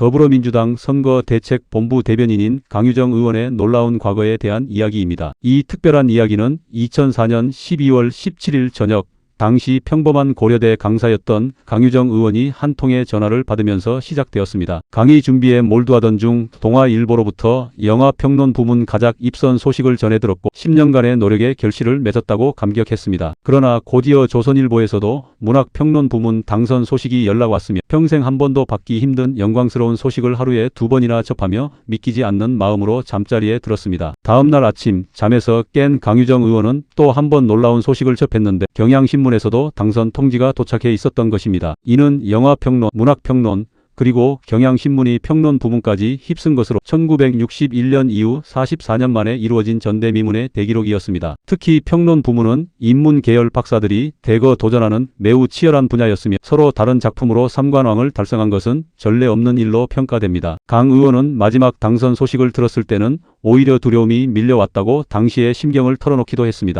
더불어민주당 선거대책본부 대변인인 강유정 의원의 놀라운 과거에 대한 이야기입니다. 이 특별한 이야기는 2004년 12월 17일 저녁 당시 평범한 고려대 강사였던 강유정 의원이 한 통의 전화를 받으면서 시작되었습니다. 강의 준비에 몰두하던 중 동아일보로부터 영화평론 부문 가작 입선 소식을 전해 들었고 10년간의 노력에 결실을 맺었다고 감격했습니다. 그러나 곧이어 조선일보에서도 문학평론 부문 당선 소식이 연락 왔으며 평생 한 번도 받기 힘든 영광스러운 소식을 하루에 두 번이나 접하며 믿기지 않는 마음으로 잠자리에 들었습니다. 다음 날 아침 잠에서 깬 강유정 의원은 또 한 번 놀라운 소식을 접했는데 경향 신문에서도 당선 통지가 도착해 있었던 것입니다. 이는 영화평론, 문학평론, 그리고 경향신문이 평론 부문까지 휩쓴 것으로 1961년 이후 44년 만에 이루어진 전대미문의 대기록이었습니다. 특히 평론 부문은 인문 계열 박사들이 대거 도전하는 매우 치열한 분야였으며 서로 다른 작품으로 삼관왕을 달성한 것은 전례 없는 일로 평가됩니다. 강 의원은 마지막 당선 소식을 들었을 때는 오히려 두려움이 밀려왔다고 당시의 심경을 털어놓기도 했습니다.